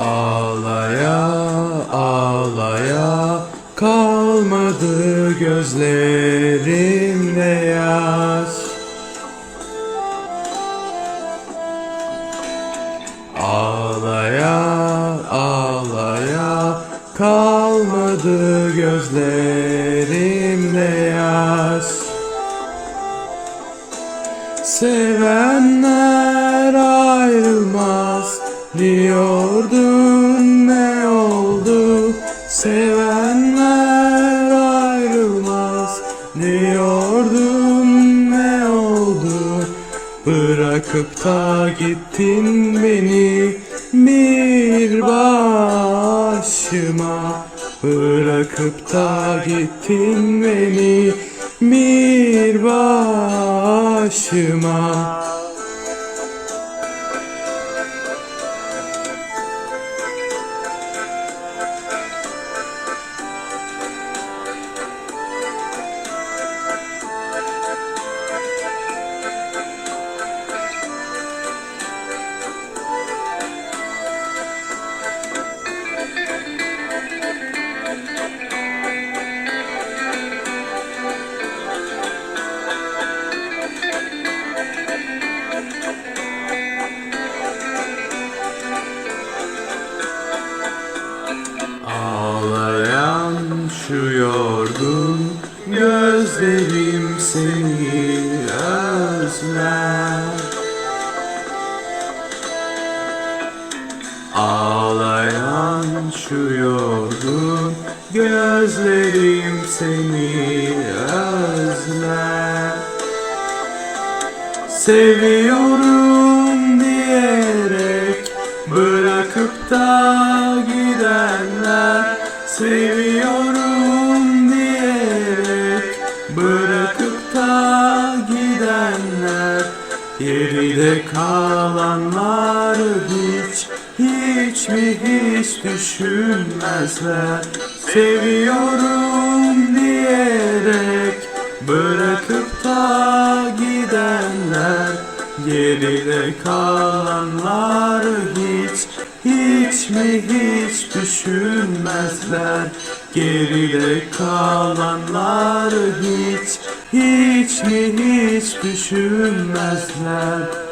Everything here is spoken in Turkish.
Ağlaya ağlaya kalmadı gözlerimde yaş Ağlaya ağlaya kalmadı gözlerimde yaş Sevenler ayrılmaz diyordun ne oldu? Sevenler ayrılmaz. Diyordun ne oldu? Bırakıp da gittin beni bir başıma. Bırakıp da gittin beni bir başıma Ağlayan şu yorgun gözlerim seni özler. Ağlayan şu yorgun gözlerim seni özler Seviyorum diyerek bırakıp da gidenler Seviyorum diyerek bırakıp da gidenler. Geride kalanları hiç hiç mi hiç düşünmezler. Seviyorum diyerek bırakıp Geride kalanları hiç hiç mi hiç düşünmezler? Geride kalanları hiç hiç mi hiç düşünmezler